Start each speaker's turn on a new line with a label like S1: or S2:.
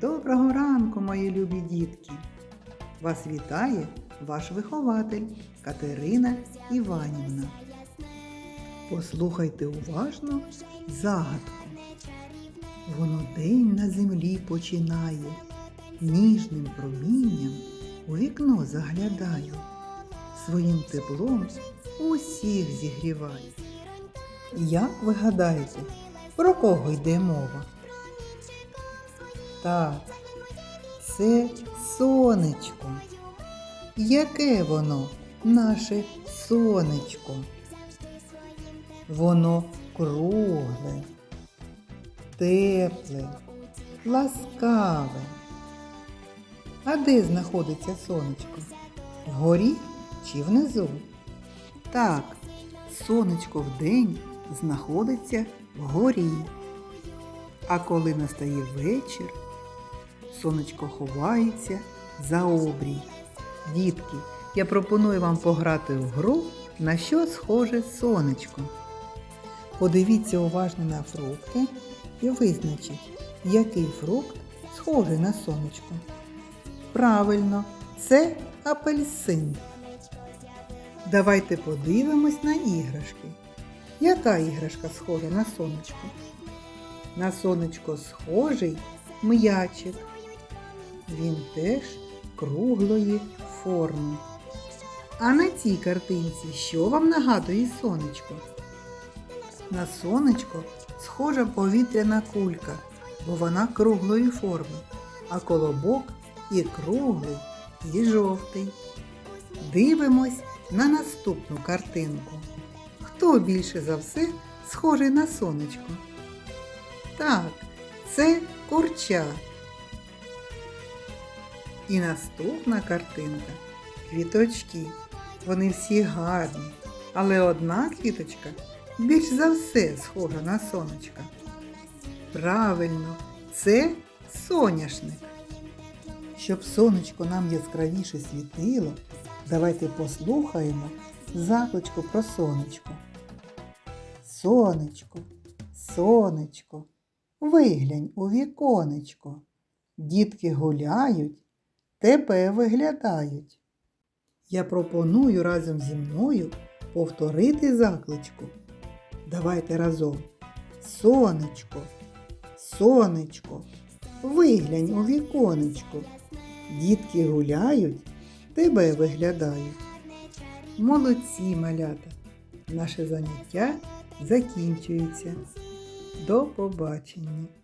S1: Доброго ранку, мої любі дітки! Вас вітає ваш вихователь Катерина Іванівна. Послухайте уважно загадку. Воно день на землі починає, ніжним промінням у вікно заглядає, своїм теплом усіх зігріває. Як ви гадаєте, про кого йде мова? Так, це сонечко. Яке воно, наше сонечко? Воно кругле, тепле, ласкаве. А де знаходиться сонечко? Вгорі чи внизу? Так, сонечко вдень знаходиться вгорі. А коли настає вечір, сонечко ховається за обрій. Дітки, я пропоную вам пограти в гру, на що схоже сонечко. Подивіться уважно на фрукти і визначіть, який фрукт схожий на сонечко. Правильно, це апельсин. Давайте подивимось на іграшки. Яка іграшка схожа на сонечко? На сонечко схожий м'ячик. Він теж круглої форми. А на цій картинці що вам нагадує сонечко? На сонечко схожа повітряна кулька, бо вона круглої форми, а колобок і круглий, і жовтий. Дивимось на наступну картинку. Хто більше за все схожий на сонечко? Так, це курча. І наступна картинка квіточки. Вони всі гарні, але одна квіточка більш за все схожа на сонечка. Правильно, це соняшник. Щоб сонечко нам яскравіше світило, давайте послухаємо закличку про сонечко. Сонечко, сонечко, виглянь у віконечко. Дітки гуляють, тебе виглядають. Я пропоную разом зі мною повторити закличку. Давайте разом. Сонечко, сонечко, виглянь у віконечко. Дітки гуляють, тебе виглядають. Молодці малята! Наше заняття закінчується. До побачення!